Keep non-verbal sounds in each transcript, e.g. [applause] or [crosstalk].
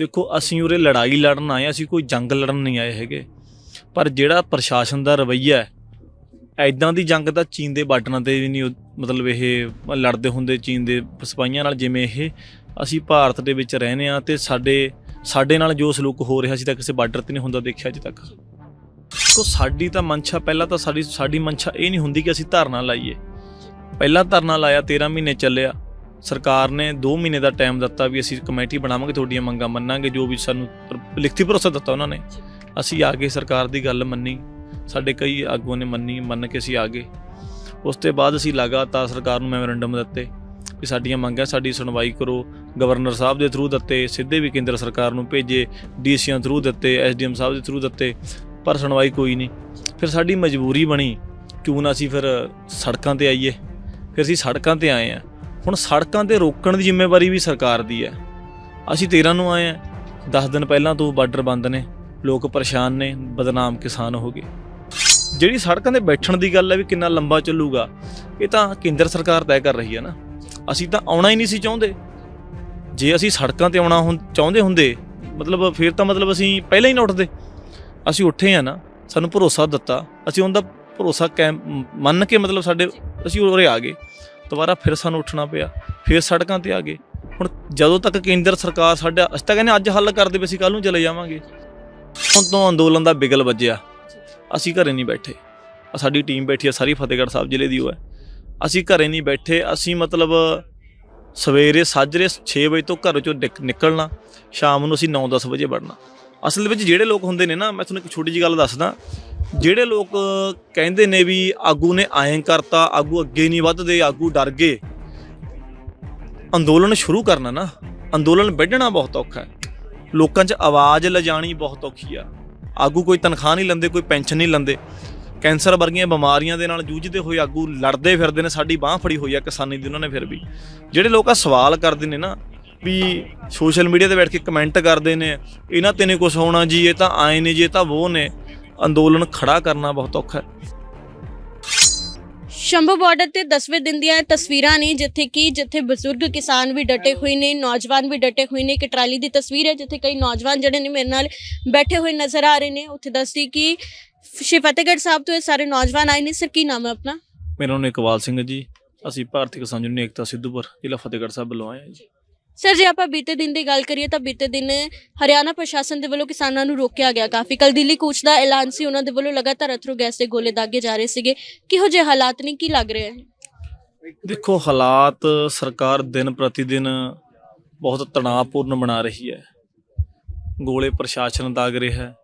ਦੇਖੋ, ਅਸੀਂ ਉਰੇ ਲੜਾਈ ਲੜਨ ਆਏ ਅਸੀਂ ਕੋਈ ਜੰਗ ਲੜਨ ਨਹੀਂ ਆਏ ਹੈਗੇ। ਪਰ ਜਿਹੜਾ ਪ੍ਰਸ਼ਾਸਨ ਦਾ ਰਵੱਈਆ ਹੈ ਐਦਾਂ ਦੀ ਜੰਗ ਤਾਂ ਚੀਨ ਦੇ ਬਾਰਡਰਾਂ ਤੇ ਵੀ ਨਹੀਂ ਮਤਲਬ ਇਹ ਲੜਦੇ ਹੁੰਦੇ ਚੀਨ ਦੇ ਸਿਪਾਹੀਆਂ ਨਾਲ, ਜਿਵੇਂ ਇਹ ਅਸੀਂ ਭਾਰਤ ਦੇ ਵਿੱਚ ਰਹਿੰਦੇ ਆ ਤੇ ਸਾਡੇ ਸਾਡੇ ਨਾਲ ਜੋ ਸਲੂਕ ਹੋ ਰਿਹਾ ਸੀ ਤਾਂ ਕਿਸੇ ਬਾਰਡਰ ਤੇ ਨਹੀਂ ਹੁੰਦਾ ਦੇਖਿਆ ਅਜੇ ਤੱਕ। ਸੋ ਸਾਡੀ ਤਾਂ ਮਨਸ਼ਾ ਪਹਿਲਾਂ ਤਾਂ ਸਾਡੀ ਸਾਡੀ ਮਨਸ਼ਾ ਇਹ ਨਹੀਂ ਹੁੰਦੀ ਕਿ ਅਸੀਂ ਧਰਨਾ ਲਾਈਏ। ਪਹਿਲਾਂ ਧਰਨਾ ਲਾਇਆ 13 ਮਹੀਨੇ ਚੱਲਿਆ। ਸਰਕਾਰ ਨੇ 2 ਮਹੀਨੇ ਦਾ ਟਾਈਮ ਦਿੱਤਾ ਵੀ ਅਸੀਂ ਕਮੇਟੀ ਬਣਾਵਾਂਗੇ, ਤੁਹਾਡੀਆਂ ਮੰਗਾਂ ਮੰਨਾਂਗੇ, ਜੋ ਵੀ ਸਾਨੂੰ ਲਿਖਤੀ ਭਰੋਸਾ ਦਿੱਤਾ ਉਹਨਾਂ ਨੇ। ਅਸੀਂ ਆ ਗਏ ਸਰਕਾਰ ਦੀ ਗੱਲ ਮੰਨੀ, ਸਾਡੇ ਕਈ ਆਗੂਆਂ ਨੇ ਮੰਨੀ, ਮੰਨ ਕੇ ਅਸੀਂ ਆ ਗਏ। ਉਸ ਤੋਂ ਬਾਅਦ ਅਸੀਂ ਲਗਾਤਾਰ ਸਰਕਾਰ ਨੂੰ ਮੈਮੋਰੰਡਮ ਦਿੱਤੇ ਵੀ ਸਾਡੀਆਂ ਮੰਗਾਂ, ਸਾਡੀ ਸੁਣਵਾਈ ਕਰੋ। ਗਵਰਨਰ ਸਾਹਿਬ ਦੇ ਥਰੂ ਦਿੱਤੇ, ਸਿੱਧੇ ਵੀ ਕੇਂਦਰ ਸਰਕਾਰ ਨੂੰ ਭੇਜੇ, ਡੀਸੀਆਂ ਥਰੂ ਦਿੱਤੇ, ਐਸਡੀਐਮ ਸਾਹਿਬ ਦੇ ਥਰੂ ਦਿੱਤੇ, ਪਰ ਸੁਣਵਾਈ ਕੋਈ ਨਹੀਂ। ਫਿਰ ਸਾਡੀ ਮਜਬੂਰੀ ਬਣੀ, ਕਿਉਂ ਨਾ ਅਸੀਂ ਫਿਰ ਸੜਕਾਂ ਤੇ ਆਈਏ। ਫਿਰ ਅਸੀਂ ਸੜਕਾਂ ਤੇ ਆਏ ਆ ਹੁਣ ਸੜਕਾਂ ਤੇ ਰੋਕਣ ਦੀ ਜ਼ਿੰਮੇਵਾਰੀ ਵੀ ਸਰਕਾਰ ਦੀ ਹੈ। ਅਸੀਂ 13 ਨੂੰ ਆਏ ਆ 10 ਦਿਨ ਪਹਿਲਾਂ ਤੋਂ ਬਾਰਡਰ ਬੰਦ ਨੇ। ਲੋਕ ਪਰੇਸ਼ਾਨ ਨੇ। ਬਦਨਾਮ ਕਿਸਾਨ ਹੋ ਗਏ। ਜਿਹੜੀ ਸੜਕਾਂ ਤੇ ਬੈਠਣ ਦੀ ਗੱਲ ਹੈ ਵੀ ਕਿੰਨਾ ਲੰਬਾ ਚੱਲੂਗਾ, ਇਹ ਤਾਂ ਕੇਂਦਰ ਸਰਕਾਰ ਤੈਅ ਕਰ ਰਹੀ ਹੈ ਨਾ। ਅਸੀਂ ਤਾਂ ਆਉਣਾ ਹੀ ਨਹੀਂ ਸੀ ਚਾਹੁੰਦੇ। ਜੇ ਅਸੀਂ ਸੜਕਾਂ ਤੇ ਆਉਣਾ ਹੁੰ- ਚਾਹੁੰਦੇ ਹੁੰਦੇ, ਮਤਲਬ ਫਿਰ ਤਾਂ ਮਤਲਬ ਅਸੀਂ ਪਹਿਲਾਂ ਹੀ ਨਾ ਉੱਠਦੇ। ਅਸੀਂ ਉੱਠੇ ਆ ਨਾ। ਸਾਨੂੰ ਭਰੋਸਾ ਦਿੱਤਾ। ਅਸੀਂ ਉਹਦਾ ਭਰੋਸਾ ਕੈਮ ਮੰਨ ਕੇ ਮਤਲਬ ਸਾਡੇ, ਅਸੀਂ ਉਰੇ ਆ ਗਏ। ਦੁਬਾਰਾ ਫਿਰ ਸਾਨੂੰ ਉੱਠਣਾ ਪਿਆ, ਫਿਰ ਸੜਕਾਂ ਤੇ ਆ ਗਏ। ਹੁਣ ਜਦੋਂ ਤੱਕ ਕੇਂਦਰ ਸਰਕਾਰ ਸਾਡਾ, ਅਸੀਂ ਤਾਂ ਕਹਿੰਦੇ ਅੱਜ ਹੱਲ ਕਰ ਦੇਵੇ ਅਸੀਂ ਕੱਲ ਨੂੰ ਚਲੇ ਜਾਵਾਂਗੇ। ਹੁਣ ਤੋਂ ਅੰਦੋਲਨ ਦਾ ਬਿਗਲ ਵੱਜਿਆ। ਅਸੀਂ ਘਰੇ ਨਹੀਂ ਬੈਠੇ। ਸਾਡੀ ਟੀਮ ਬੈਠੀ ਆ, ਸਾਰੀ ਫਤਿਹਗੜ੍ਹ ਸਾਹਿਬ ਜ਼ਿਲ੍ਹੇ ਦੀ ਉਹ ਹੈ। ਅਸੀਂ ਘਰੇ ਨਹੀਂ ਬੈਠੇ, ਅਸੀਂ ਮਤਲਬ ਸਵੇਰੇ ਸਾਜਰੇ 6 ਵਜੇ ਤੋਂ ਘਰ ਚੋਂ ਨਿਕ- ਨਿਕਲਣਾ, ਸ਼ਾਮ ਨੂੰ ਅਸੀਂ 9-10 ਵਜੇ ਵੜਨਾ। ਅਸਲ ਵਿੱਚ ਜਿਹੜੇ ਲੋਕ ਹੁੰਦੇ ਨੇ ਨਾ, ਮੈਂ ਤੁਹਾਨੂੰ ਇੱਕ ਛੋਟੀ ਜਿਹੀ ਗੱਲ ਦੱਸਦਾ। ਜਿਹੜੇ ਲੋਕ ਕਹਿੰਦੇ ਨੇ ਵੀ ਆਗੂ ਨੇ ਐਂ ਕਰਤਾ, ਆਗੂ ਅੱਗੇ ਨਹੀਂ ਵੱਧਦੇ, ਆਗੂ ਡਰ ਗਏ। ਅੰਦੋਲਨ ਸ਼ੁਰੂ ਕਰਨਾ ਨਾ, ਅੰਦੋਲਨ ਵੱਢਣਾ ਬਹੁਤ ਔਖਾ ਹੈ। ਲੋਕਾਂ 'ਚ ਆਵਾਜ਼ ਲਿਜਾਣੀ ਬਹੁਤ ਔਖੀ ਆ। ਆਗੂ ਕੋਈ ਤਨਖਾਹ ਨਹੀਂ ਲੈਂਦੇ, ਕੋਈ ਪੈਨਸ਼ਨ ਨਹੀਂ ਲੈਂਦੇ। ਕੈਂਸਰ ਵਰਗੀਆਂ ਬਿਮਾਰੀਆਂ ਦੇ ਨਾਲ ਜੂਝਦੇ ਹੋਏ ਆਗੂ ਲੜਦੇ ਫਿਰਦੇ ਨੇ, ਸਾਡੀ ਬਾਹ ਫੜੀ ਹੋਈ ਆ ਕਿਸਾਨੀ ਦੀ, ਉਹਨਾਂ ਨੇ ਫਿਰ ਵੀ। ਜਿਹੜੇ ਲੋਕ ਆ ਸਵਾਲ ਕਰਦੇ ਨੇ ਨਾ ਵੀ ਸੋਸ਼ਲ ਮੀਡੀਆ ਤੇ ਬੈਠ ਕੇ ਕਮੈਂਟ ਕਰਦੇ ਨੇ ਇਹਨਾਂ ਤੇ ਨਹੀਂ ਕੁਝ ਹੋਣਾ ਜੀ ਇਹ ਤਾਂ ਆਏ ਨੇ ਜੀ ਇਹ ਤਾਂ ਉਹ ਨੇ। ਅੰਦੋਲਨ ਖੜਾ ਕਰਨਾ ਬਹੁਤ ਔਖਾ ਹੈ। ਸ਼ੰਭੂ ਬਾਰਡਰ ਤੇ 10ਵੇਂ ਦਿਨ ਦੀਆਂ ਇਹ ਤਸਵੀਰਾਂ ਨੇ ਜਿੱਥੇ ਕਿ ਜਿੱਥੇ ਬਜ਼ੁਰਗ ਕਿਸਾਨ ਵੀ ਡਟੇ ਹੋਏ ਨੇ ਨੌਜਵਾਨ ਵੀ ਡਟੇ ਹੋਏ ਨੇ ਇੱਕ ਟਰਾਲੀ ਦੀ ਤਸਵੀਰ ਹੈ ਜਿੱਥੇ ਕਈ ਨੌਜਵਾਨ ਜਿਹੜੇ ਨੇ ਮੇਰੇ ਨਾਲ ਬੈਠੇ ਹੋਏ ਨਜ਼ਰ ਆ ਰਹੇ ਨੇ। ਉੱਥੇ ਦੱਸਦੀ ਕਿ ਸ਼੍ਰੀ ਫਤਿਹਗੜ੍ਹ ਸਾਹਿਬ ਤੋਂ ਇਹ ਸਾਰੇ ਨੌਜਵਾਨ ਆਏ ਨੇ। ਸਰ ਕੀ ਨਾਮ ਹੈ ਆਪਣਾ? ਮੇਰਾ ਨਾਮ ਇਕਬਾਲ ਸਿੰਘ ਜੀ। ਅਸੀਂ ਭਾਰਤੀ ਕਿਸਾਨ ਯੂਨੀਅਨ ਏਕਤਾ ਸਿੱਧੂਪੁਰ ਜ਼ਿਲ੍ਹਾ ਫਤਿਹਗੜ੍ਹ ਸਾਹਿਬ ਵੱਲੋਂ ਆਏ ਹਾਂ ਜੀ। ਸਰ ਜੇ ਆਪਾਂ ਬੀਤੇ ਦਿਨ ਦੀ ਗੱਲ ਕਰੀਏ ਤਾਂ ਬੀਤੇ ਦਿਨ ਹਰਿਆਣਾ ਪ੍ਰਸ਼ਾਸਨ ਦੇ ਵੱਲੋਂ ਕਿਸਾਨਾਂ ਨੂੰ ਰੋਕਿਆ ਗਿਆ ਕਾਫੀ। ਕੱਲ ਦਿੱਲੀ ਕੂਚ ਦਾ ਐਲਾਨ ਸੀ, ਉਹਨਾਂ ਦੇ ਵੱਲੋਂ ਲਗਾਤਾਰ ਅਥਰੂ ਗੈਸ ਦੇ ਗੋਲੇ ਦਾਗੇ ਜਾ ਰਹੇ ਸੀਗੇ। ਕਿਹੋ ਜਿਹੇ ਹਾਲਾਤ ਨੇ, ਕੀ ਲੱਗ ਰਿਹਾ ਹੈ ਦੇਖੋ, ਹਾਲਾਤ ਸਰਕਾਰ ਦਿਨ ਪ੍ਰਤੀ ਦਿਨ ਬਹੁਤ ਤਣਾਅਪੂਰਨ ਬਣਾ ਰਹੀ ਹੈ। ਗੋਲੇ ਪ੍ਰਸ਼ਾਸਨ ਦਾਗ ਰਿਹਾ ਹੈ।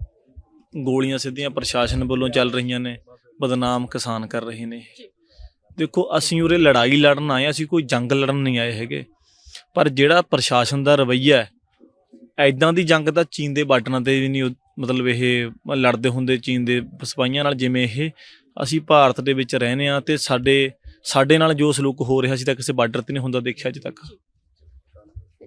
ਗੋਲੀਆਂ ਸਿੱਧੀਆਂ ਪ੍ਰਸ਼ਾਸਨ ਵੱਲੋਂ ਚੱਲ ਰਹੀਆਂ ਨੇ, ਬਦਨਾਮ ਕਿਸਾਨ ਕਰ ਰਹੇ ਨੇ। ਦੇਖੋ, ਅਸੀਂ ਉਰੇ ਲੜਾਈ ਲੜਨ ਆਏ ਅਸੀਂ ਕੋਈ ਜੰਗ ਲੜਨ ਨਹੀਂ ਆਏ ਹੈਗੇ। ਪਰ ਜਿਹੜਾ ਪ੍ਰਸ਼ਾਸਨ ਦਾ ਰਵੱਈਆ ਹੈ ਐਦਾਂ ਦੀ ਜੰਗ ਤਾਂ ਚੀਨ ਦੇ ਬਾਰਡਰਾਂ ਤੇ ਵੀ ਨਹੀਂ ਮਤਲਬ ਇਹ ਲੜਦੇ ਹੁੰਦੇ ਚੀਨ ਦੇ ਸਿਪਾਹੀਆਂ ਨਾਲ, ਜਿਵੇਂ ਇਹ ਅਸੀਂ ਭਾਰਤ ਦੇ ਵਿੱਚ ਰਹਿੰਦੇ ਆ ਤੇ ਸਾਡੇ ਸਾਡੇ ਨਾਲ ਜੋ ਸਲੂਕ ਹੋ ਰਿਹਾ ਸੀ ਤਾਂ ਕਿਸੇ ਬਾਰਡਰ ਤੇ ਨਹੀਂ ਹੁੰਦਾ ਦੇਖਿਆ ਅਜੇ ਤੱਕ।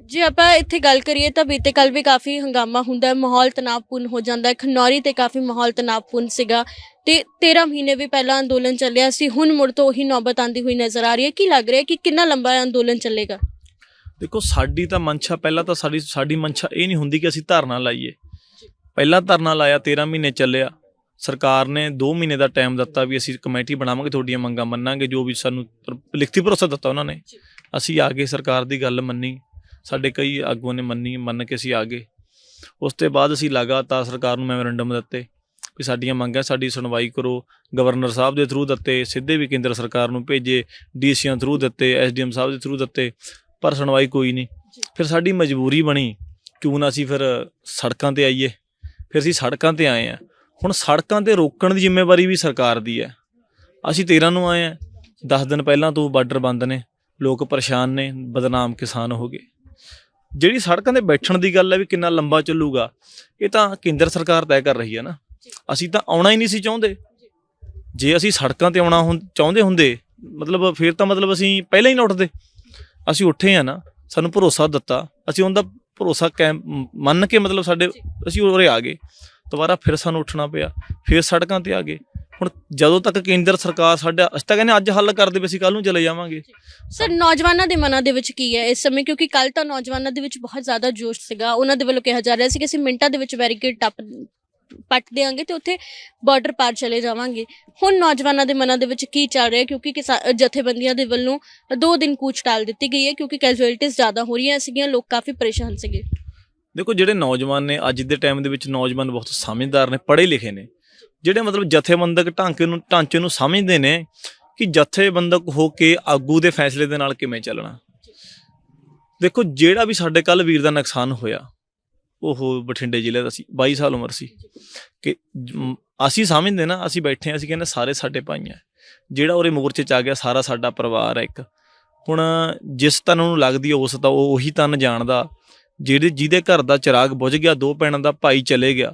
ਜੇ ਆਪਾਂ ਇੱਥੇ ਗੱਲ ਕਰੀਏ ਤਾਂ ਬੀਤੇ ਕੱਲ ਵੀ ਕਾਫੀ ਹੰਗਾਮਾ ਹੁੰਦਾ ਹੈ, ਮਾਹੌਲ ਤਣਾਅਪੂਰਨ ਹੋ ਜਾਂਦਾ ਹੈ। ਖਨੌਰੀ ਤੇ ਕਾਫੀ ਮਾਹੌਲ ਤਣਾਅਪੂਰਨ ਸੀਗਾ ਤੇ 13 ਮਹੀਨੇ ਵੀ ਪਹਿਲਾਂ ਅੰਦੋਲਨ ਚੱਲਿਆ ਸੀ, ਹੁਣ ਮੁੜ ਤੋਂ ਉਹੀ ਨੌਬਤ ਆਂਦੀ ਹੋਈ ਨਜ਼ਰ ਆ ਰਹੀ ਹੈ। ਕੀ ਲੱਗ ਰਿਹਾ ਕਿ ਕਿੰਨਾ ਲੰਬਾ ਅੰਦੋਲਨ ਚੱਲੇਗਾ? ਦੇਖੋ ਸਾਡੀ ਤਾਂ ਮਨਸ਼ਾ ਪਹਿਲਾਂ ਤਾਂ ਸਾਡੀ ਸਾਡੀ ਮਨਸ਼ਾ ਇਹ ਨਹੀਂ ਹੁੰਦੀ ਕਿ ਅਸੀਂ ਧਰਨਾ ਲਾਈਏ। ਪਹਿਲਾ ਧਰਨਾ ਲਾਇਆ 13 ਮਹੀਨੇ ਚੱਲਿਆ। ਸਰਕਾਰ ਨੇ 2 ਮਹੀਨੇ ਦਾ ਟਾਈਮ ਦਿੱਤਾ ਵੀ ਅਸੀਂ ਕਮੇਟੀ ਬਣਾਵਾਂਗੇ ਤੁਹਾਡੀਆਂ ਮੰਗਾਂ ਮੰਨਾਂਗੇ ਜੋ ਵੀ ਸਾਨੂੰ ਲਿਖਤੀ ਭਰੋਸਾ ਦਿੱਤਾ ਉਹਨਾਂ ਨੇ। ਅਸੀਂ ਆ ਗਏ ਸਰਕਾਰ ਦੀ ਗੱਲ ਮੰਨੀ। ਸਾਡੇ ਕਈ ਆਗੂਆਂ ਨੇ ਮੰਨੀ ਮੰਨ ਕੇ ਅਸੀਂ ਆ ਗਏ। ਉਸ ਤੋਂ ਬਾਅਦ ਅਸੀਂ ਲਗਾਤਾਰ ਸਰਕਾਰ ਨੂੰ ਮੈਮੋਰੰਡਮ ਦਿੱਤੇ ਵੀ ਸਾਡੀਆਂ ਮੰਗਾਂ ਸਾਡੀ ਸੁਣਵਾਈ ਕਰੋ। ਗਵਰਨਰ ਸਾਹਿਬ ਦੇ ਥਰੂ ਦਿੱਤੇ ਸਿੱਧੇ ਵੀ ਕੇਂਦਰ ਸਰਕਾਰ ਨੂੰ ਭੇਜੇ ਡੀਸੀਆਂ ਥਰੂ ਦਿੱਤੇ ਐਸਡੀਐਮ ਸਾਹਿਬ ਦੇ ਥਰੂ ਦਿੱਤੇ। ਪਰ ਸੁਣਵਾਈ ਕੋਈ ਨਹੀਂ। ਫਿਰ ਸਾਡੀ ਮਜਬੂਰੀ ਬਣੀ ਕਿਉਂ ਨਾ ਅਸੀਂ ਫਿਰ ਸੜਕਾਂ ਤੇ ਆਈਏ। ਫਿਰ ਅਸੀਂ ਸੜਕਾਂ ਤੇ ਆਏ ਆ। ਹੁਣ ਸੜਕਾਂ ਤੇ ਰੋਕਣ ਦੀ ਜ਼ਿੰਮੇਵਾਰੀ ਵੀ ਸਰਕਾਰ ਦੀ ਹੈ। ਅਸੀਂ 13 ਨੂੰ ਆਏ ਆ। 10 ਦਿਨ ਪਹਿਲਾਂ ਤੋਂ ਬਾਰਡਰ ਬੰਦ ਨੇ। ਲੋਕ ਪਰੇਸ਼ਾਨ ਨੇ। ਬਦਨਾਮ ਕਿਸਾਨ ਹੋ ਗਏ। ਜਿਹੜੀ ਸੜਕਾਂ ਤੇ ਬੈਠਣ ਦੀ ਗੱਲ ਹੈ ਵੀ ਕਿੰਨਾ ਲੰਬਾ ਚੱਲੂਗਾ ਇਹ ਤਾਂ ਕੇਂਦਰ ਸਰਕਾਰ ਤੈਅ ਕਰ ਰਹੀ ਹੈ ਨਾ। ਅਸੀਂ ਤਾਂ ਆਉਣਾ ਹੀ ਨਹੀਂ ਸੀ ਚਾਹੁੰਦੇ। ਜੇ। ਅਸੀਂ ਸੜਕਾਂ ਤੇ ਆਉਣਾ ਚਾਹੁੰਦੇ ਹੁੰਦੇ ਮਤਲਬ ਫਿਰ ਤਾਂ ਮਤਲਬ ਅਸੀਂ ਪਹਿਲਾਂ ਹੀ ਨਾ ਉੱਠਦੇ। ਅਸੀਂ ਉੱਠੇ ਆ ਨਾ, ਸਾਨੂੰ ਭਰੋਸਾ ਦਿੱਤਾ, ਅਸੀਂ ਉਹਦਾ ਭਰੋਸਾ ਮੰਨ ਕੇ ਮਤਲਬ ਸਾਡੇ ਅਸੀਂ ਉਰੇ ਆ ਗਏ। ਦੁਬਾਰਾ ਫਿਰ ਸਾਨੂੰ ਉੱਠਣਾ ਪਿਆ, ਫਿਰ ਸੜਕਾਂ ਤੇ ਆ ਗਏ। ਹੁਣ ਜਦੋਂ ਤੱਕ ਕੇਂਦਰ ਸਰਕਾਰ ਸਾਡਾ, ਅਸੀਂ ਤਾਂ ਕਹਿੰਦੇ ਅੱਜ ਹੱਲ ਕਰ ਦੇਵੇ, ਅਸੀਂ ਕੱਲ ਨੂੰ ਚਲੇ ਜਾਵਾਂਗੇ। ਸਰ, ਨੌਜਵਾਨਾਂ ਦੇ ਮਨਾਂ ਦੇ ਵਿੱਚ ਕੀ ਹੈ ਇਸ ਸਮੇਂ? ਕਿਉਂਕਿ ਕੱਲ ਤਾਂ ਨੌਜਵਾਨਾਂ ਦੇ ਵਿੱਚ ਬਹੁਤ ਜ਼ਿਆਦਾ ਜੋਸ਼ ਸੀਗਾ। ਉਹਨਾਂ ਦੇ ਵੱਲੋਂ ਕਿਹਾ ਜਾ ਰਿਹਾ ਸੀ ਕਿ ਅਸੀਂ ਮਿੰਟਾਂ ਦੇ ਵਿੱਚ ਬੈਰੀਕੇਡ ਟੱਪ ਪੱਟ ਦੇਾਂਗੇ ਤੇ ਉੱਥੇ ਬਾਰਡਰ ਪਾਰ ਚਲੇ ਜਾਵਾਂਗੇ। ਹੁਣ ਨੌਜਵਾਨਾਂ ਦੇ ਮਨਾਂ ਦੇ ਵਿੱਚ ਕੀ ਚੱਲ ਰਿਹਾ ਕਿਉਂਕਿ ਕਿਸਾ- ਜਥੇਬੰਦੀਆਂ ਦੇ ਵੱਲੋਂ ਦੋ ਦਿਨ ਕੂਚ ਟਾਲ ਦਿੱਤੀ ਗਈ ਹੈ ਕਿਉਂਕਿ ਕੈਜੂਅਲਟੀਜ਼ ਜ਼ਿਆਦਾ ਹੋ ਰਹੀਆਂ ਸੀਗੀਆਂ, ਲੋਕ ਕਾਫੀ ਪਰੇਸ਼ਾਨ ਸੀਗੇ। ਦੇਖੋ, ਜਿਹੜੇ ਨੌਜਵਾਨ ਨੇ, ਅੱਜ ਦੇ ਟਾਈਮ ਦੇ ਵਿੱਚ ਨੌਜਵਾਨ ਬਹੁਤ ਸਮਝਦਾਰ ਨੇ, ਪੜ੍ਹੇ ਲਿਖੇ ਨੇ। ਜਿਹੜੇ ਮਤਲਬ ਜਥੇਬੰਦਕ ਢਾਂਕੇ ਨੂੰ, ਢਾਂਚੇ ਨੂੰ ਸਮਝਦੇ ਨੇ ਕਿ ਜਥੇਬੰਦਕ ਹੋ ਕੇ ਆਗੂ ਦੇ ਫੈਸਲੇ ਦੇ ਨਾਲ ਕਿਵੇਂ ਚੱਲਣਾ। ਦੇਖੋ, ਜਿਹੜਾ ਵੀ ਸਾਡੇ ਕੱਲ ਵੀਰ ਦਾ ਨੁਕਸਾਨ ਹੋਇਆ ਉਹ ਬਠਿੰਡੇ ਜ਼ਿਲ੍ਹੇ ਦਾ ਸੀ 22 ਸਾਲ ਉਮਰ ਸੀ। ਕਿ ਅਸੀਂ ਸਮਝਦੇ ਨਾ, ਅਸੀਂ ਬੈਠੇ ਹਾਂ, ਅਸੀਂ ਕਹਿੰਦੇ ਸਾਰੇ ਸਾਡੇ ਭਾਈ ਆ। ਜਿਹੜਾ ਉਹਰੇ ਮੋਰਚੇ ਚ ਆ ਗਿਆ, ਸਾਰਾ ਸਾਡਾ ਪਰਿਵਾਰ ਹੈ ਇੱਕ। ਹੁਣ ਜਿਸ ਤਨ ਨੂੰ ਲੱਗਦੀ ਉਸ ਤਾਂ ਉਹ ਉਹੀ ਤਨ ਜਾਣਦਾ। ਜਿਹੜੇ ਜਿਹਦੇ ਘਰ ਦਾ ਚਿਰਾਗ ਬੁਝ ਗਿਆ, ਦੋ ਭੈਣਾਂ ਦਾ ਭਾਈ ਚਲੇ ਗਿਆ।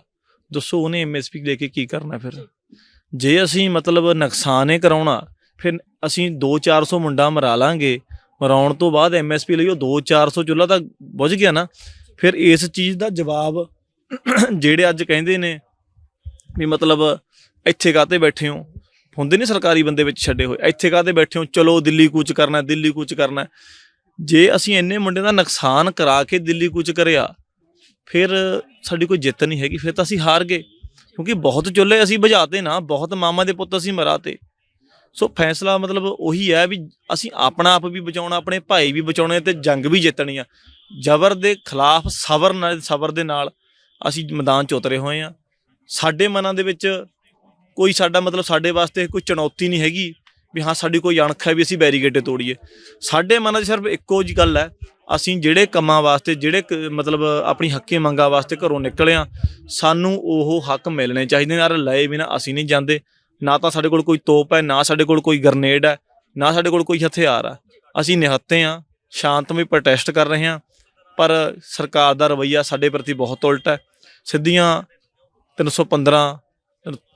ਦੱਸੋ ਉਹਨੇ ਐਮਐਸਪੀ ਲੈ ਕੇ ਕੀ ਕਰਨਾ ਫਿਰ? ਜੇ ਅਸੀਂ ਮਤਲਬ ਨੁਕਸਾਨ ਹੀ ਕਰਾਉਣਾ, ਫਿਰ ਅਸੀਂ 2-400 ਮੁੰਡਾ ਮਰਾ ਲਾਂਗੇ। ਮਰਾਉਣ ਤੋਂ ਬਾਅਦ ਐਮਐਸਪੀ ਲਈ ਉਹ 2-400 ਚੁੱਲਾ ਤਾਂ ਬੁਝ ਗਿਆ ਨਾ। ਫਿਰ ਇਸ ਚੀਜ਼ ਦਾ ਜਵਾਬ [clears throat] ਜਿਹੜੇ ਅੱਜ ਕਹਿੰਦੇ ਨੇ ਵੀ ਮਤਲਬ ਇੱਥੇ ਕਾਤੇ ਬੈਠੇ ਹੋ? ਹੁੰਦੇ ਨਹੀਂ ਸਰਕਾਰੀ ਬੰਦੇ ਵਿੱਚ ਛੱਡੇ ਹੋਏ। ਇੱਥੇ ਕਾਤੇ ਬੈਠੇ ਹੋ? ਚਲੋ ਦਿੱਲੀ ਕੂਚ ਕਰਨਾ, ਦਿੱਲੀ ਕੂਚ ਕਰਨਾ। ਜੇ ਅਸੀਂ ਇੰਨੇ ਮੁੰਡੇ ਦਾ ਨੁਕਸਾਨ ਕਰਾ ਕੇ ਦਿੱਲੀ ਕੂਚ ਕਰਿਆ, ਫਿਰ ਸਾਡੀ ਕੋਈ ਜਿੱਤ ਨਹੀਂ ਹੈਗੀ। ਫਿਰ ਤਾਂ ਅਸੀਂ ਹਾਰ ਗਏ। ਕਿਉਂਕਿ ਬਹੁਤ ਚੁੱਲ੍ਹੇ ਅਸੀਂ ਬੁਝਾਤੇ ਨਾ, ਬਹੁਤ ਮਾਮਾ ਦੇ ਪੁੱਤ ਅਸੀਂ ਮਰਾਤੇ। ਸੋ ਫੈਸਲਾ ਮਤਲਬ ਉਹੀ ਹੈ ਵੀ ਅਸੀਂ ਆਪਣਾ ਆਪ ਵੀ ਬਚਾਉਣਾ, ਆਪਣੇ ਭਾਈ ਵੀ ਬਚਾਉਣੇ ਤੇ ਜੰਗ ਵੀ ਜਿੱਤਣੀ ਆ। ਜ਼ਬਰ ਦੇ ਖਿਲਾਫ ਸਬਰ ਨਾਲ ਸਬਰ ਦੇ ਨਾਲ ਅਸੀਂ ਮੈਦਾਨ 'ਚ ਉਤਰੇ ਹੋਏ ਆ। ਸਾਡੇ ਮਨਾਂ ਦੇ ਵਿੱਚ ਕੋਈ ਸਾਡਾ ਮਤਲਬ ਸਾਡੇ ਵਾਸਤੇ ਕੋਈ ਚੁਣੌਤੀ ਨਹੀਂ ਹੈਗੀ ਵੀ ਹਾਂ, ਸਾਡੀ ਕੋਈ ਅਣਖ ਹੈ ਵੀ ਅਸੀਂ ਬੈਰੀਗੇਟੇ ਤੋੜੀਏ। ਸਾਡੇ ਮਨਾਂ 'ਚ ਸਿਰਫ ਇੱਕੋ ਜੀ ਗੱਲ ਹੈ, ਅਸੀਂ ਜਿਹੜੇ ਕੰਮਾਂ ਵਾਸਤੇ, ਜਿਹੜੇ ਕ- ਮਤਲਬ ਆਪਣੀ ਹੱਕੀ ਮੰਗਾਂ ਵਾਸਤੇ ਘਰੋਂ ਨਿਕਲੇ ਆ, ਸਾਨੂੰ ਉਹ ਹੱਕ ਮਿਲਣੇ ਚਾਹੀਦੇ ਨੇ ਯਾਰ ਲਏ ਬਿਨਾ ਅਸੀਂ ਨਹੀਂ ਜਾਂਦੇ। ਨਾ ਤਾਂ ਸਾਡੇ ਕੋਲ ਕੋਈ ਤੋਪ ਹੈ, ਨਾ ਸਾਡੇ ਕੋਲ ਕੋਈ ਗ੍ਰਨੇਡ ਹੈ, ਨਾ ਸਾਡੇ ਕੋਲ ਕੋਈ ਹਥਿਆਰ ਹੈ। ਅਸੀਂ ਨਿਹੱਤੇ ਆ ਸ਼ਾਂਤਮਈ ਪ੍ਰੋਟੈਸਟ ਕਰ ਰਹੇ ਹਾਂ, ਪਰ ਸਰਕਾਰ ਦਾ ਰਵੱਈਆ ਸਾਡੇ ਪ੍ਰਤੀ ਬਹੁਤ ਉਲਟ ਹੈ। ਸਿੱਧੀਆਂ 315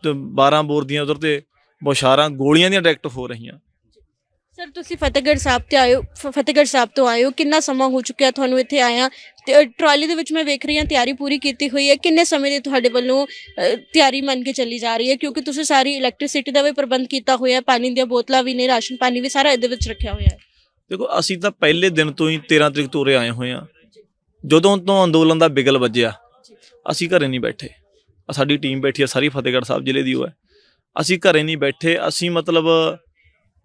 ਤੇ 12 ਬੋਰ ਦੀਆਂ ਉਧਰ ਤੇ ਬੁਸ਼ਾਰਾਂ ਗੋਲੀਆਂ ਦੀਆਂ ਡਾਇਰੈਕਟ ਹੋ ਰਹੀਆਂ। ਸਰ ਤੁਸੀਂ ਫਤਿਹਗੜ੍ਹ ਸਾਹਿਬ ਤੇ ਆਇਓ ਫਤਿਹਗੜ੍ਹ ਸਾਹਿਬ ਤੋਂ ਆਇਓ, ਕਿੰਨਾ ਸਮਾਂ ਹੋ ਚੁੱਕਿਆ ਤੁਹਾਨੂੰ ਇੱਥੇ ਆਇਆ? ਟਰਾਲੀ ਦੇ ਵਿੱਚ ਮੈਂ ਵੇਖ ਰਹੀ ਹਾਂ, ਤਿਆਰੀ ਪੂਰੀ ਕੀਤੀ ਹੋਈ ਹੈ। ਕਿੰਨੇ ਸਮੇਂ ਦੀ ਤੁਹਾਡੇ ਵੱਲੋਂ ਤਿਆਰੀ ਮੰਨ ਕੇ ਚੱਲੀ ਜਾ ਰਹੀ ਹੈ? ਕਿਉਂਕਿ ਤੁਸੀਂ ਸਾਰੀ ਇਲੈਕਟ੍ਰਿਸਿਟੀ ਦਾ ਵੀ ਪ੍ਰਬੰਧ ਕੀਤਾ ਹੋਇਆ ਹੈ, ਪਾਣੀ ਦੀਆਂ ਬੋਤਲਾਂ ਵੀ ਨੇ, ਰਾਸ਼ਨ ਪਾਣੀ ਵੀ ਸਾਰਾ ਇਹਦੇ ਵਿੱਚ ਰੱਖਿਆ ਹੋਇਆ ਹੈ। ਦੇਖੋ, ਅਸੀਂ ਤਾਂ ਪਹਿਲੇ ਦਿਨ ਤੋਂ ਹੀ 13 ਤਰੀਕ ਤੋਂ ਉਰੇ ਆਏ ਹੋਏ ਆ ਜਦੋਂ ਤੋਂ ਅੰਦੋਲਨ ਦਾ ਬਿਗਲ ਵੱਜਿਆ, ਅਸੀਂ ਘਰੇ ਨਹੀਂ ਬੈਠੇ। ਸਾਡੀ ਟੀਮ ਬੈਠੀ ਆ ਸਾਰੀ ਫਤਿਹਗੜ੍ਹ ਸਾਹਿਬ ਜ਼ਿਲ੍ਹੇ ਦੀ ਉਹ ਹੈ। ਅਸੀਂ ਘਰੇ ਨਹੀਂ ਬੈਠੇ, ਅਸੀਂ ਮਤਲਬ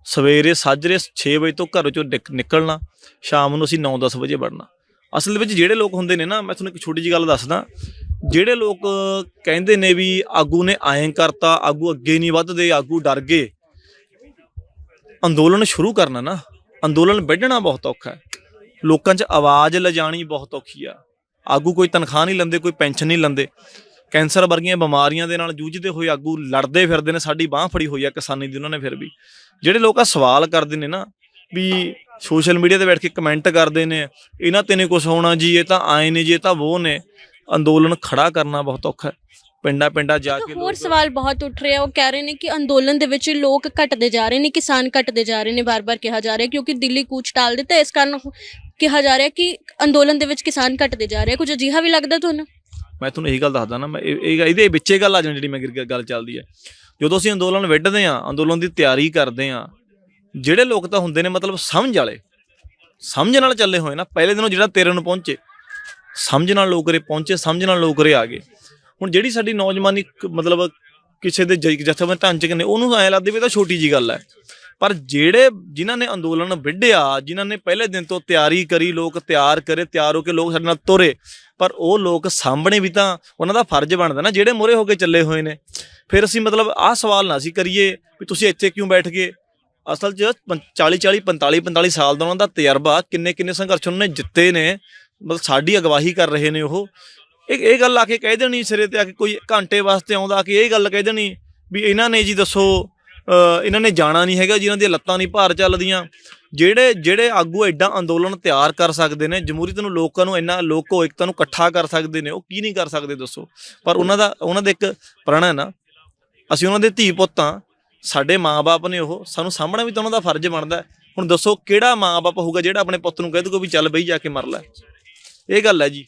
ਸਵੇਰੇ, ਸਾਜਰੇ 6 ਵਜੇ ਤੋਂ ਘਰੋਂ ਚੋਂ ਨਿਕ- ਨਿਕਲਣਾ, ਸ਼ਾਮ ਨੂੰ ਅਸੀਂ 9-10 ਵਜੇ ਵੜਨਾ। ਅਸਲ ਵਿੱਚ ਜਿਹੜੇ ਲੋਕ ਹੁੰਦੇ ਨੇ ਨਾ, ਮੈਂ ਤੁਹਾਨੂੰ ਇੱਕ ਛੋਟੀ ਜੀ ਗੱਲ ਦੱਸਦਾ। ਜਿਹੜੇ ਲੋਕ ਕਹਿੰਦੇ ਨੇ ਵੀ ਆਗੂ ਨੇ ਐਂ ਕਰਤਾ, ਆਗੂ ਅੱਗੇ ਨਹੀਂ ਵੱਧਦੇ, ਆਗੂ ਡਰ ਗਏ, ਅੰਦੋਲਨ ਸ਼ੁਰੂ ਕਰਨਾ ਨਾ, ਅੰਦੋਲਨ ਵੱਢਣਾ ਬਹੁਤ ਔਖਾ ਹੈ। ਲੋਕਾਂ 'ਚ ਆਵਾਜ਼ ਲਿਜਾਣੀ ਬਹੁਤ ਔਖੀ ਆ। ਆਗੂ ਕੋਈ ਤਨਖਾਹ ਨਹੀਂ ਲੈਂਦੇ, ਕੋਈ ਪੈਨਸ਼ਨ ਨਹੀਂ ਲੈਂਦੇ। ਕੈਂਸਰ ਵਰਗੀਆਂ ਬਿਮਾਰੀਆਂ ਦੇ ਨਾਲ ਜੂਝਦੇ ਹੋਏ ਆਗੂ ਲੜਦੇ ਫਿਰਦੇ ਨੇ, ਸਾਡੀ ਬਾਹ ਫੜੀ ਹੋਈ ਆ ਕਿਸਾਨੀ ਦੀ, ਉਹਨਾਂ ਨੇ ਫਿਰ ਵੀ। ਜਿਹੜੇ ਲੋਕ ਆ ਸਵਾਲ ਕਰਦੇ ਨੇ ਨਾ ਵੀ ਸੋਸ਼ਲ ਮੀਡੀਆ ਤੇ ਬੈਠ ਕੇ ਕਮੈਂਟ ਕਰਦੇ ਨੇ ਇਹਨਾਂ ਤੇ ਨਹੀਂ ਕੁਝ ਹੋਣਾ ਜੀ ਇਹ ਤਾਂ ਆਏ ਨੇ ਜੀ ਇਹ ਤਾਂ ਉਹ ਨੇ। ਅੰਦੋਲਨ ਖੜਾ ਕਰਨਾ ਬਹੁਤ ਔਖਾ ਹੈ। ਪਿੰਡਾਂ ਪਿੰਡਾਂ ਜਾ ਕੇ ਹੋਰ ਸਵਾਲ ਬਹੁਤ ਉੱਠ ਰਿਹਾ ਉਹ ਕਹਿ ਰਹੇ ਨੇ ਕਿ ਅੰਦੋਲਨ ਦੇ ਵਿੱਚ ਲੋਕ ਘਟਦੇ ਜਾ ਰਹੇ ਨੇ ਕਿਸਾਨ ਘਟਦੇ ਜਾ ਰਹੇ ਨੇ ਬਾਰ-ਬਾਰ ਕਿਹਾ ਜਾ ਰਿਹਾ ਕਿਉਂਕਿ ਦਿੱਲੀ ਕੂਚ ਟਾਲ ਦਿੱਤਾ ਇਸ ਕਾਰਨ ਕਿਹਾ ਜਾ ਰਿਹਾ ਕਿ ਅੰਦੋਲਨ ਦੇ ਵਿੱਚ ਕਿਸਾਨ ਘਟਦੇ ਜਾ ਰਹੇ ਕੁਝ ਅਜਿਹਾ ਵੀ ਲੱਗਦਾ ਤੁਹਾਨੂੰ? ਮੈਂ ਤੁਹਾਨੂੰ ਇਹੀ ਗੱਲ ਦੱਸਦਾ ਨਾ ਮੈਂ ਇਹ- ਇਹ ਇਹਦੇ ਵਿੱਚੇ ਗੱਲ ਆ ਜਾਣੀ ਜਿਹੜੀ ਮੈਂ ਗੱਲ ਚੱਲਦੀ ਹੈ। ਜਦੋਂ ਅਸੀਂ ਅੰਦੋਲਨ ਵਿੱਢਦੇ ਆ ਅੰਦੋਲਨ ਦੀ ਤਿਆਰੀ ਕਰਦੇ ਆ ਜਿਹੜੇ ਲੋਕ ਤਾਂ ਹੁੰਦੇ ਨੇ ਮਤਲਬ ਸਮਝ ਵਾਲੇ, ਸਮਝ ਨਾਲ ਚੱਲੇ ਹੋਏ ਨਾ, ਪਹਿਲੇ ਦਿਨੋਂ ਜਿਹੜਾ ਤੇਰੇ ਨੂੰ ਪਹੁੰਚੇ, ਸਮਝ ਨਾਲ ਲੋਕ ਰੇ ਪਹੁੰਚੇ, ਸਮਝ ਨਾਲ ਲੋਕ ਰੇ ਆ ਗਏ। ਹੁਣ ਜਿਹੜੀ ਸਾਡੀ ਨੌਜਵਾਨੀ ਕ- ਮਤਲਬ ਕਿਸੇ ਦੇ ਜ- ਜਥੇਬੰਦ ਢਾਂਚੇ ਨੇ ਉਹਨੂੰ ਐ ਲੱਗਦੀ ਵੀ ਇਹ ਤਾਂ ਛੋਟੀ ਜੀ ਗੱਲ ਹੈ। ਪਰ ਜਿਹੜੇ ਜਿਨ੍ਹਾਂ ਨੇ ਅੰਦੋਲਨ ਵਿੱਢਿਆ, ਜਿਨ੍ਹਾਂ ਨੇ ਪਹਿਲੇ ਦਿਨ ਤੋਂ ਤਿਆਰੀ ਕਰੀ, ਲੋਕ ਤਿਆਰ ਕਰੇ, ਤਿਆਰ ਹੋ ਕੇ ਲੋਕ ਸਾਡੇ ਨਾਲ ਤੁਰੇ, ਪਰ ਉਹ ਲੋਕ ਸਾਹਮਣੇ ਵੀ ਤਾਂ ਉਹਨਾਂ ਦਾ ਫਰਜ਼ ਬਣਦਾ ਨਾ, ਜਿਹੜੇ ਮੋਰੇ ਹੋ ਕੇ ਚੱਲੇ ਹੋਏ ਨੇ। ਫਿਰ ਅਸੀਂ ਮਤਲਬ ਆਹ ਸਵਾਲ ਨਾ ਅਸੀਂ ਕਰੀਏ ਵੀ ਤੁਸੀਂ ਇੱਥੇ ਕਿਉਂ ਬੈਠ ਗਏ? ਅਸਲ 'ਚ 40 40 45 45 ਸਾਲ ਦਾ ਉਹਨਾਂ ਦਾ ਤਜਰਬਾ, ਕਿੰਨੇ ਕਿੰਨੇ ਸੰਘਰਸ਼ ਉਹਨਾਂ ਨੇ ਜਿੱਤੇ ਨੇ, ਮਤਲਬ ਸਾਡੀ ਅਗਵਾਹੀ ਕਰ ਰਹੇ ਨੇ ਉਹ। ਇਹ ਇਹ ਗੱਲ ਆ ਕੇ ਕਹਿ ਦੇਣੀ ਸਿਰੇ ਤੇ ਆ ਕੇ ਕੋਈ ਘੰਟੇ ਵਾਸਤੇ ਆਉਂਦਾ ਆ ਕੇ ਇਹ ਗੱਲ ਕਹਿ ਦੇਣੀ ਵੀ ਇਹਨਾਂ ਨੇ ਜੀ ਦੱਸੋ ਇਹਨਾਂ ਨੇ ਜਾਣਾ ਨਹੀਂ ਹੈਗਾ, ਜਿਨ੍ਹਾਂ ਦੀਆਂ ਲੱਤਾਂ ਨਹੀਂ ਭਾਰ ਚੱਲਦੀਆਂ। ਜਿਹੜੇ ਜਿਹੜੇ ਆਗੂ ਐਡਾ ਅੰਦੋਲਨ ਤਿਆਰ ਕਰ ਸਕਦੇ ਨੇ ਜਮਹੂਰੀਅਤ ਨੂੰ ਲੋਕਾਂ ਨੂੰ ਇੰਨਾ, ਲੋਕੋ ਇਕਤਾ ਨੂੰ ਇਕੱਠਾ ਕਰ ਸਕਦੇ ਨੇ, ਉਹ ਕੀ ਨਹੀਂ ਕਰ ਸਕਦੇ ਦੱਸੋ। ਪਰ ਉਹਨਾਂ ਦਾ ਉਹਨਾਂ ਦਾ ਇੱਕ ਪ੍ਰਣ ਹੈ ਨਾ, ਅਸੀਂ ਉਹਨਾਂ ਦੇ ਧੀ ਪੁੱਤਾਂ ਸਾਡੇ ਮਾਪੇ ਨੇ ਉਹ, ਸਾਨੂੰ ਸਾਹਮਣਾ ਵੀ ਤਾਂ ਉਹਨਾਂ ਦਾ ਫਰਜ਼ ਬਣਦਾ ਹੁਣ ਦੱਸੋ ਕਿਹੜਾ ਮਾਪੇ ਹੋਊਗਾ ਜਿਹੜਾ ਆਪਣੇ ਪੁੱਤ ਨੂੰ ਕਹਿ ਦੂਗਾ ਵੀ ਚੱਲ ਬਈ ਜਾ ਕੇ ਮਰ ਲੈ। ਇਹ ਗੱਲ ਹੈ ਜੀ।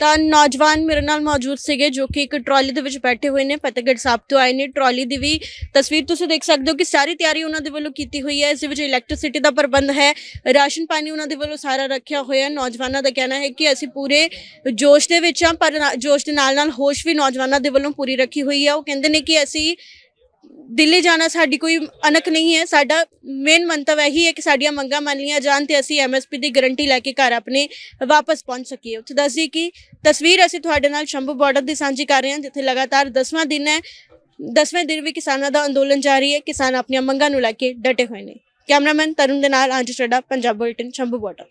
ਤਾਂ ਨੌਜਵਾਨ ਮੇਰੇ ਨਾਲ ਮੌਜੂਦ ਸੀਗੇ ਜੋ ਕਿ ਇੱਕ ਟਰਾਲੀ ਦੇ ਵਿੱਚ ਬੈਠੇ ਹੋਏ ਨੇ, ਫਤਿਹਗੜ੍ਹ ਸਾਹਿਬ ਤੋਂ ਆਏ ਨੇ। ਟਰਾਲੀ ਦੀ ਵੀ ਤਸਵੀਰ ਤੁਸੀਂ ਦੇਖ ਸਕਦੇ ਹੋ ਕਿ ਸਾਰੀ ਤਿਆਰੀ ਉਹਨਾਂ ਦੇ ਵੱਲੋਂ ਕੀਤੀ ਹੋਈ ਹੈ। ਇਸ ਦੇ ਵਿੱਚ ਇਲੈਕਟ੍ਰਿਸਿਟੀ ਦਾ ਪ੍ਰਬੰਧ ਹੈ, ਰਾਸ਼ਨ ਪਾਣੀ ਉਹਨਾਂ ਦੇ ਵੱਲੋਂ ਸਾਰਾ ਰੱਖਿਆ ਹੋਇਆ ਹੈ। ਨੌਜਵਾਨਾਂ ਦਾ ਕਹਿਣਾ ਹੈ ਕਿ ਅਸੀਂ ਪੂਰੇ ਜੋਸ਼ ਦੇ ਵਿੱਚ ਹਾਂ, ਪਰ ਜੋਸ਼ ਦੇ ਨਾਲ ਨਾਲ ਹੋਸ਼ ਵੀ ਨੌਜਵਾਨਾਂ ਦੇ ਵੱਲੋਂ ਪੂਰੀ ਰੱਖੀ ਹੋਈ ਹੈ। ਉਹ ਕਹਿੰਦੇ ਨੇ ਕਿ ਅਸੀਂ ਦਿੱਲੀ ਜਾਣਾ ਸਾਡੀ ਕੋਈ ਅਨਕ ਨਹੀਂ ਹੈ। ਸਾਡਾ ਮੇਨ ਮੰਤਵ ਇਹੀ ਹੈ ਕਿ ਸਾਡੀਆਂ ਮੰਗਾਂ ਮੰਨ ਲਈਆਂ ਜਾਣ ਤੇ ਅਸੀਂ ਐਮਐਸਪੀ ਦੀ ਗਾਰੰਟੀ ਲੈ ਕੇ ਘਰ ਆਪਣੇ ਵਾਪਸ ਪਹੁੰਚ ਸਕੀਏ। ਉੱਥੇ ਦੱਸਦੀ ਕਿ ਤਸਵੀਰ ਅਸੀਂ ਤੁਹਾਡੇ ਨਾਲ ਸ਼ੰਭੂ ਬਾਰਡਰ ਦੀ ਸਾਂਝੀ ਕਰ ਰਹੇ ਹਾਂ, ਜਿੱਥੇ ਲਗਾਤਾਰ 10ਵਾਂ ਦਿਨ ਹੈ। 10ਵੇਂ ਦਿਨ ਵੀ ਕਿਸਾਨਾਂ ਦਾ ਅੰਦੋਲਨ ਜਾਰੀ ਹੈ। ਕਿਸਾਨ ਆਪਣੀਆਂ ਮੰਗਾਂ ਨੂੰ ਲੈ ਕੇ ਡਟੇ ਹੋਏ ਨੇ। ਕੈਮਰਾਮੈਨ ਤਰੁਣ ਦੇ ਨਾਲ ਅੰਜ ਚੱਡਾ, ਪੰਜਾਬ ਬੁਲਟਨ, ਸ਼ੰਭੂ ਬਾਰਡਰ